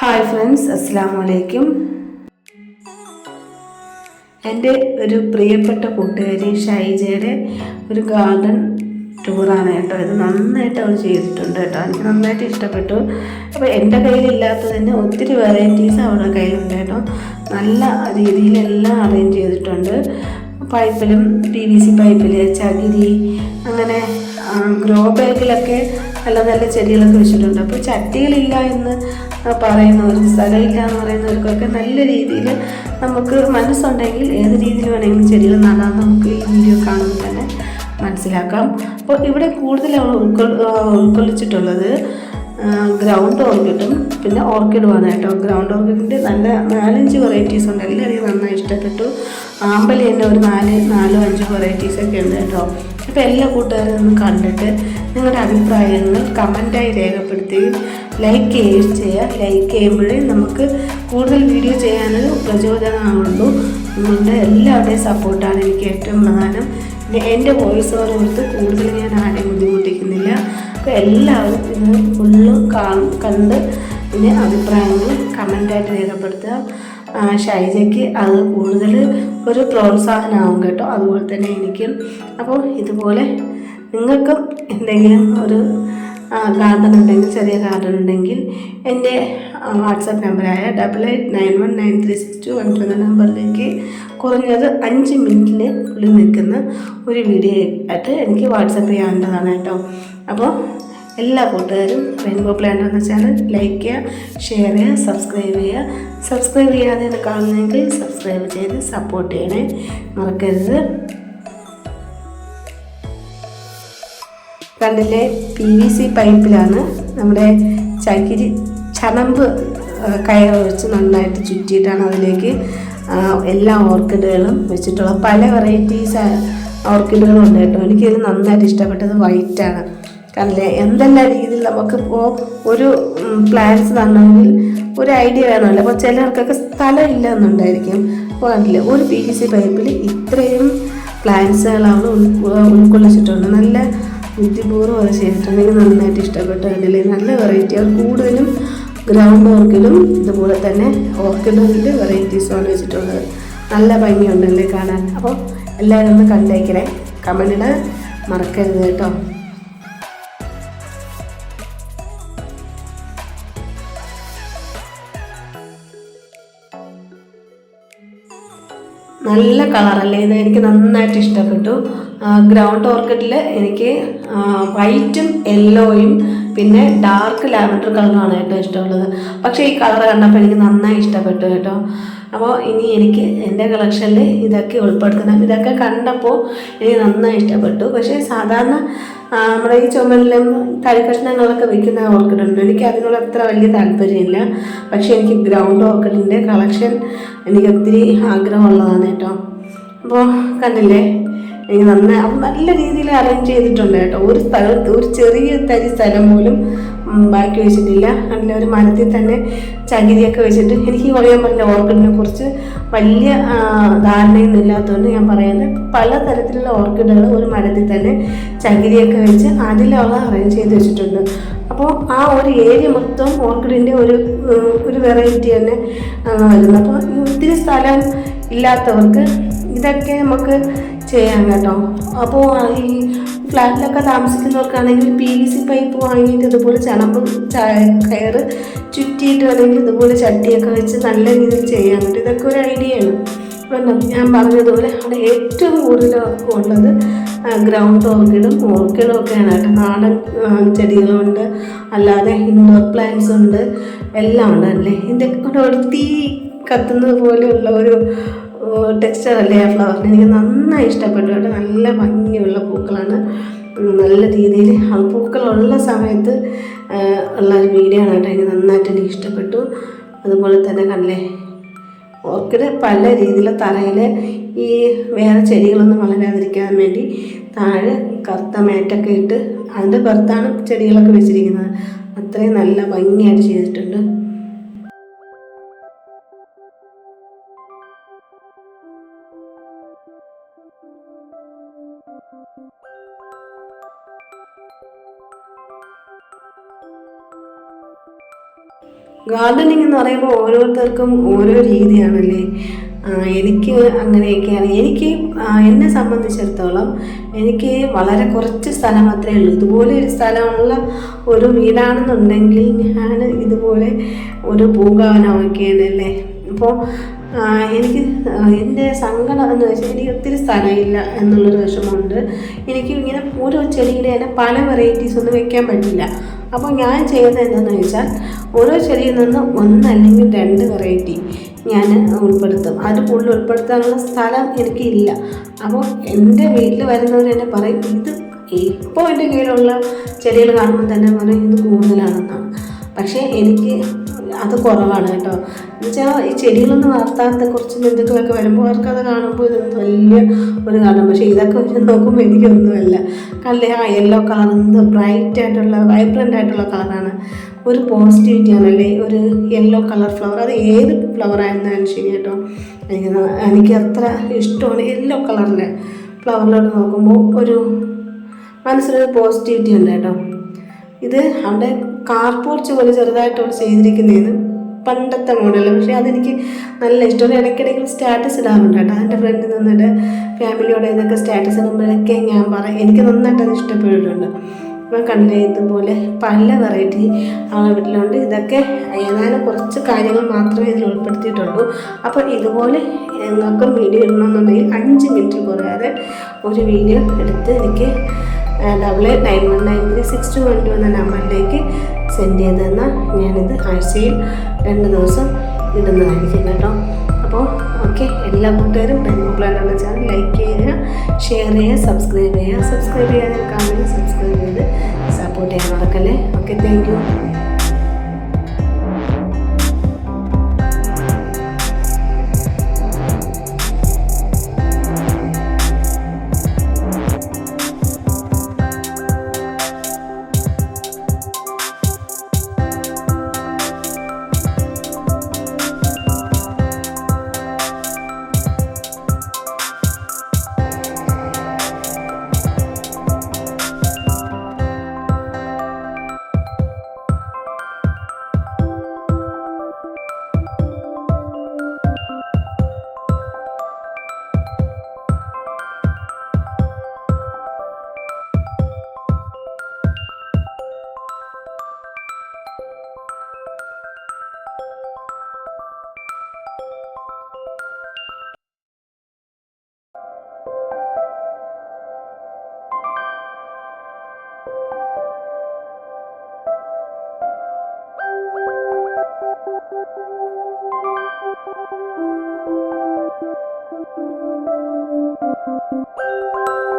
Hi friends അസ്സാം വലൈക്കും എന്റെ ഒരു പ്രിയപ്പെട്ട കൂട്ടുകാരി ഷൈജയുടെ ഒരു ഗാർഡൻ ടൂറാണ് കേട്ടോ. ഇത് നന്നായിട്ട് അവൾ ചെയ്തിട്ടുണ്ട് കേട്ടോ. എനിക്ക് നന്നായിട്ട് ഇഷ്ടപ്പെട്ടു. അപ്പോൾ എന്റെ കയ്യിലില്ലാത്തതിന് ഒത്തിരി വെറൈറ്റീസ് അവളുടെ കയ്യിലുണ്ട് കേട്ടോ. നല്ല രീതിയിലെല്ലാം അറേഞ്ച് ചെയ്തിട്ടുണ്ട്. പൈപ്പിലും പി വി സി പൈപ്പിൽ ചകിരി അങ്ങനെ ഗ്രോ ബാഗിലൊക്കെ നല്ല നല്ല ചെടികളൊക്കെ വെച്ചിട്ടുണ്ട്. അപ്പോൾ ചട്ടികളില്ല എന്ന് പറയുന്നവർ സഹകരിക്കുക എന്ന് പറയുന്നവർക്കൊക്കെ നല്ല രീതിയിൽ നമുക്ക് മനസ്സുണ്ടെങ്കിൽ ഏത് രീതിയിൽ വേണമെങ്കിലും ചെടികൾ നടാൻ നമുക്ക് ഈ വീഡിയോ കാണുമ്പോൾ തന്നെ മനസ്സിലാക്കാം. അപ്പോൾ ഇവിടെ കൂടുതൽ ഉൾക്കൊള്ള ഉൾക്കൊ ഉൾക്കൊള്ളിച്ചിട്ടുള്ളത് ഗ്രൗണ്ട് ഓർക്കിഡും പിന്നെ ഓർക്കിഡുമാണ് കേട്ടോ. ഗ്രൗണ്ട് ഓർക്കിഡിന്റെ നല്ല നാലഞ്ച് വെറൈറ്റീസ് ഉണ്ട്. എല്ലാവരെയും നന്നായി ഇഷ്ടപ്പെട്ടു. ആമ്പലി തന്നെ ഒരു നാല് നാലോ അഞ്ചോ വെറൈറ്റീസ് ഒക്കെ ഉണ്ട് കേട്ടോ. അപ്പോൾ എല്ലാ കൂട്ടുകാരും ഒന്ന് കണ്ടിട്ട് നിങ്ങളുടെ അഭിപ്രായങ്ങൾ കമന്റായി രേഖപ്പെടുത്തുകയും ലൈക്ക് ചെയ്യുക. ലൈക്ക് ചെയ്യുമ്പോഴേ നമുക്ക് കൂടുതൽ വീഡിയോ ചെയ്യാനൊരു പ്രചോദനമാവുള്ളൂ. നിങ്ങളുടെ എല്ലാവരുടെയും സപ്പോർട്ടാണ് എനിക്ക് ഏറ്റവും പ്രധാനം. എന്റെ വോയിസ് ഓവർ കൊടുത്ത് കൂടുതൽ ഞാൻ ആരെയും ബുദ്ധിമുട്ടിക്കുന്നില്ല. അപ്പോൾ എല്ലാവരും ഇത് ഫുള്ള് കണ്ട് പിന്നെ അഭിപ്രായങ്ങൾ കമന്റായിട്ട് രേഖപ്പെടുത്തുക. ഷൈജയ്ക്ക് അത് കൂടുതൽ ഒരു പ്രോത്സാഹനമാവും കേട്ടോ. അതുപോലെ തന്നെ എനിക്കും. അപ്പോൾ ഇതുപോലെ നിങ്ങൾക്കും എന്തെങ്കിലും ഒരു ഗാർഡൻ ഉണ്ടെങ്കിൽ ചെറിയ ഗാർഡൻ ഉണ്ടെങ്കിൽ എന്റെ വാട്സപ്പ് നമ്പറായ double eight nine one nine three six two one two എന്ന നമ്പറിലേക്ക് കുറഞ്ഞത് അഞ്ച് മിനിറ്റിന് ഉള്ളിൽ നിൽക്കുന്ന ഒരു വീഡിയോ ആയിട്ട് എനിക്ക് വാട്സപ്പ് ചെയ്യാവുന്നതാണ് കേട്ടോ. അപ്പോൾ എല്ലാ കൂട്ടുകാരും റെയിൻബോ പ്ലാന്റ് എന്ന ചാനൽ ലൈക്ക് ചെയ്യുക ഷെയർ ചെയ്യുക സബ്സ്ക്രൈബ് ചെയ്യുക. സബ്സ്ക്രൈബ് ചെയ്യാതെ കാണുന്നതെങ്കിൽ സബ്സ്ക്രൈബ് ചെയ്ത് സപ്പോർട്ട് ചെയ്യണേ മറക്കരുത്. കണ്ടില്ലേ പി വി സി പൈപ്പിലാണ് നമ്മുടെ ചകിരി ചണമ്പ് കയർ വെച്ച് നന്നായിട്ട് ചുറ്റിയിട്ടാണ് അതിലേക്ക് എല്ലാ ഓർക്കിഡുകളും വെച്ചിട്ടുള്ള പല വെറൈറ്റീസ് ഓർക്കിഡുകളും ഉണ്ട് കേട്ടോ. എനിക്കിത് നന്നായിട്ട് ഇഷ്ടപ്പെട്ടത് വൈറ്റാണ് കണ്ടില്ലേ എന്തെല്ലാം രീതിയിൽ നമുക്കിപ്പോൾ ഒരു പ്ലാന്റ്സ് തന്നെങ്കിൽ ഒരു ഐഡിയ വേണമല്ലോ. അപ്പോൾ ചിലർക്കൊക്കെ സ്ഥലം ഇല്ല എന്നുണ്ടായിരിക്കും അപ്പോൾ കണ്ടില്ലേ ഒരു പി വി സി പൈപ്പിൽ ഇത്രയും പ്ലാന്റ്സുകളാണ് ഉൾക്കൊള്ളിച്ചിട്ടുണ്ട്. നല്ല ബുദ്ധിപൂർവം അത് ചെയ്തിട്ടുണ്ടെങ്കിൽ നന്നായിട്ട് ഇഷ്ടപ്പെട്ടു കണ്ടില്ലേ നല്ല വെറൈറ്റി അവർ കൂടുതലും ഗ്രൗണ്ട് ഓർക്കിഡും ഇതുപോലെ തന്നെ ഓർക്കിഡിന്റെ വെറൈറ്റീസുമാണ് വെച്ചിട്ടുള്ളത്. നല്ല ഭംഗിയുണ്ടല്ലേ കാണാൻ. അപ്പോൾ എല്ലാവരും ഒന്ന് കണ്ടേക്കണേ. കമന്റിടാൻ മറക്കരുത് കേട്ടോ. നല്ല കളറല്ലേ ഇത് എനിക്ക് നന്നായിട്ട് ഇഷ്ടപ്പെട്ടു. ഗ്രൗണ്ട് ഓർക്കിഡിൽ എനിക്ക് വൈറ്റും യെല്ലോയും പിന്നെ ഡാർക്ക് ലാവൻഡർ കളറുമാണ് ഏറ്റവും ഇഷ്ടമുള്ളത്. പക്ഷേ ഈ കളർ കണ്ടപ്പോൾ എനിക്ക് നന്നായി ഇഷ്ടപ്പെട്ടു കേട്ടോ. അപ്പോൾ ഇനി എനിക്ക് എന്റെ കളക്ഷനിൽ ഇതൊക്കെ ഉൾപ്പെടുത്തണം. ഇതൊക്കെ കണ്ടപ്പോൾ എനിക്ക് നന്നായി ഇഷ്ടപ്പെട്ടു. പക്ഷേ സാധാരണ നമ്മുടെ ഈ ചുമലിലും തരിക്കഷ്ണങ്ങളൊക്കെ വെക്കുന്ന ഓർക്കിഡുണ്ട് എനിക്ക് അതിനോട് അത്ര വലിയ താല്പര്യമില്ല. പക്ഷേ എനിക്ക് ഗ്രൗണ്ട് ഓർക്കിഡിന്റെ കളക്ഷൻ എനിക്ക് ഒത്തിരി ആഗ്രഹമുള്ളതാണ് കേട്ടോ. അപ്പോൾ കണ്ടില്ലേ? എനിക്ക് നന്നായി നല്ല രീതിയിൽ അറേഞ്ച് ചെയ്തിട്ടുണ്ട് കേട്ടോ. ഒരു സ്ഥലത്ത് ഒരു ചെറിയ തരി സ്ഥലം പോലും ബാക്കി വെച്ചിട്ടില്ല. അതിൽ ഒരു മരത്തിൽ തന്നെ ചകിരിയൊക്കെ വെച്ചിട്ട് എനിക്ക് പറയാൻ പറഞ്ഞ ഓർക്കിഡിനെ കുറിച്ച് വലിയ ധാരണയൊന്നും ഇല്ലാത്തതുകൊണ്ട് ഞാൻ പറയുന്നത് പല തരത്തിലുള്ള ഓർക്കിഡുകൾ ഒരു മരത്തിൽ തന്നെ ചകിരിയൊക്കെ വെച്ച് അതിലുള്ള അറേഞ്ച് ചെയ്ത് വെച്ചിട്ടുണ്ട്. അപ്പോൾ ആ ഒരു ഏരിയ മൊത്തം ഓർക്കിഡിന്റെ ഒരു ഒരു വെറൈറ്റി തന്നെ വരുന്നു. അപ്പോൾ ഒത്തിരി സ്ഥലം ഇല്ലാത്തവർക്ക് ഇതൊക്കെ നമുക്ക് ചെയ്യാം കേട്ടോ. അപ്പോൾ ഈ ഫ്ലാറ്റിലൊക്കെ താമസിക്കുന്നവർക്കാണെങ്കിൽ പി വി സി പൈപ്പ് വാങ്ങിയിട്ട് ഇതുപോലെ ചണമ്പ് കയർ ചുറ്റിയിട്ട് അല്ലെങ്കിൽ ഇതുപോലെ ചട്ടിയൊക്കെ വെച്ച് നല്ല രീതിയിൽ ചെയ്യാൻ പറ്റും. ഇതൊക്കെ ഒരു ഐഡിയയാണ് വേണ്ട ഞാൻ പറഞ്ഞതുപോലെ അവിടെ ഏറ്റവും കൂടുതൽ ഉള്ളത് ഗ്രൗണ്ട് ഓർക്കിഡും ഓർക്കിഡും ഒക്കെയാണ് കേട്ടോ. നാടൻ ചെടികളുണ്ട് അല്ലാതെ ഇൻഡോർ പ്ലാന്റ്സ് ഉണ്ട് എല്ലാം ഉണ്ട് അല്ലേ ഇതിന്റെ ഒരു തീ കത്തുന്നത് പോലെയുള്ള ഒരു ടെക്സ്ചർ അല്ലേ ആ ഫ്ലവറിന് എനിക്ക് നന്നായി ഇഷ്ടപ്പെട്ടു കേട്ടോ. നല്ല ഭംഗിയുള്ള പൂക്കളാണ്. നല്ല രീതിയിൽ പൂക്കളുള്ള സമയത്ത് ഉള്ള ഒരു വീഡിയോ ആണ് കേട്ടോ. എനിക്ക് നന്നായിട്ട് എനിക്ക് ഇഷ്ടപ്പെട്ടു. അതുപോലെ തന്നെ കണ്ടേ ഓർക്കിഡ് പല രീതിയിൽ തറയിൽ ഈ വേറെ ചെടികളൊന്നും വളരാതിരിക്കാൻ വേണ്ടി താഴെ കറുത്ത മേറ്റൊക്കെ ഇട്ട് അതിന്റെ പുറത്താണ് ചെടികളൊക്കെ വെച്ചിരിക്കുന്നത്. അത്രയും നല്ല ഭംഗിയായിട്ട് ചെയ്തിട്ടുണ്ട്. ഗാർഡനിങ് എന്ന് പറയുമ്പോൾ ഓരോരുത്തർക്കും ഓരോ രീതിയാണല്ലേ? എനിക്ക് അങ്ങനെയൊക്കെയാണ്. എനിക്ക് എന്നെ സംബന്ധിച്ചിടത്തോളം എനിക്ക് വളരെ കുറച്ച് സ്ഥലം മാത്രമേ ഉള്ളൂ. ഇതുപോലെ ഒരു സ്ഥലമുള്ള ഒരു വീടാണെന്നുണ്ടെങ്കിൽ ഞാൻ ഇതുപോലെ ഒരു പൂങ്കാവനമൊക്കെയാണല്ലേ അപ്പോൾ എനിക്ക് എന്റെ സങ്കടം എന്ന് വെച്ചാൽ എനിക്ക് ഒത്തിരി സ്ഥലമില്ല എന്നുള്ളൊരു വിഷമമുണ്ട്. എനിക്ക് ഇങ്ങനെ ഓരോ ചെടിയുടെ തന്നെ പല വെറൈറ്റീസ് ഒന്നും വെക്കാൻ പറ്റില്ല. അപ്പോൾ ഞാൻ ചെയ്യുന്നത് എന്താണെന്ന് വെച്ചാൽ ഓരോ ചെടിയിൽ നിന്ന് ഒന്നല്ലെങ്കിൽ രണ്ട് വെറൈറ്റി ഞാൻ ഉൾപ്പെടുത്തും. അത് കൂടുതൽ ഉൾപ്പെടുത്താനുള്ള സ്ഥലം എനിക്കില്ല അപ്പോൾ എന്റെ വീട്ടിൽ വരുന്നവർ എന്നെ പറയും ഇത് ഇപ്പോൾ എന്റെ കയ്യിലുള്ള ചെടികൾ കാണുമ്പോൾ തന്നെ പറയും ഇത് കൂടുതലാണെന്നാണ്. പക്ഷേ എനിക്ക് അത് കുറവാണ് കേട്ടോ. എന്നുവെച്ചാൽ ഈ ചെടികളൊന്ന് വളർത്താത്ത കുറച്ച് ബന്ധുക്കളൊക്കെ വരുമ്പോൾ അവർക്ക് അത് കാണുമ്പോൾ ഇതൊന്നും വലിയ ഒരു കാരണം. പക്ഷേ ഇതൊക്കെ വെച്ച് നോക്കുമ്പോൾ എനിക്കൊന്നുമല്ല. കല്ലേ ആ യെല്ലോ കളർ എന്ത് ബ്രൈറ്റ് ആയിട്ടുള്ള വൈബ്രന്റ് ആയിട്ടുള്ള കളറാണ് ഒരു പോസിറ്റിവിറ്റി ആണല്ലേ ഒരു യെല്ലോ കളർ ഫ്ലവർ അത് ഏത് ഫ്ലവർ ആയിരുന്നാലും ശരി കേട്ടോ. എനിക്ക് എനിക്ക് അത്ര ഇഷ്ടമാണ് യെല്ലോ കളറിലെ ഫ്ലവറിലോട്ട് നോക്കുമ്പോൾ ഒരു മനസ്സിലൊരു പോസിറ്റിവിറ്റി ഉണ്ട് കേട്ടോ. ഇത് അവിടെ കാർ പോർച്ച് പോലെ ചെറുതായിട്ട് അവിടെ ചെയ്തിരിക്കുന്നതാണ് പണ്ടത്തെ മോഡൽ പക്ഷേ അതെനിക്ക് നല്ല ഇഷ്ടമാണ്. ഇടയ്ക്കിടയ്ക്ക് സ്റ്റാറ്റസ് ഇടാറുണ്ട് കേട്ടോ. എന്റെ ഫ്രണ്ടിൽ നിന്നിട്ട് ഫാമിലിയോടെ ഇതൊക്കെ സ്റ്റാറ്റസ് ഇടുമ്പോഴൊക്കെ ഞാൻ പറയും. എനിക്ക് നന്നായിട്ട് അത് ഇഷ്ടപ്പെട്ടിട്ടുണ്ട്. അപ്പം കണ്ടില്ലേ ഇതുപോലെ പല വെറൈറ്റി അവളുടെ വീട്ടിലുണ്ട്. ഇതൊക്കെ ഏതാനും കുറച്ച് കാര്യങ്ങൾ മാത്രമേ ഇതിൽ ഉൾപ്പെടുത്തിയിട്ടുള്ളൂ. അപ്പോൾ ഇതുപോലെ നിങ്ങൾക്കും വീഡിയോ ഇടണമെന്നുണ്ടെങ്കിൽ അഞ്ച് മിനിറ്റ് കുറയാതെ ഒരു വീഡിയോ എടുത്ത് എനിക്ക് double eight nine one nine three six two one two എന്ന നമ്പറിലേക്ക് സെൻഡ് ചെയ്ത് തന്നാൽ ഞാനിത് ആഴ്ചയിൽ രണ്ട് ദിവസം ഇടുന്നതായിരിക്കും കേട്ടോ. അപ്പോൾ ഓക്കെ എല്ലാ കൂട്ടുകാരും ഉള്ള ചാനൽ ലൈക്ക് ചെയ്യുക ഷെയർ ചെയ്യുക സബ്സ്ക്രൈബ് ചെയ്യുക. സബ്സ്ക്രൈബ് ചെയ്യാതെ കാണുന്നത് സബ്സ്ക്രൈബ് ചെയ്ത് സപ്പോർട്ട് ചെയ്യാൻ മറക്കല്ലേ? Okay thank you Thank you.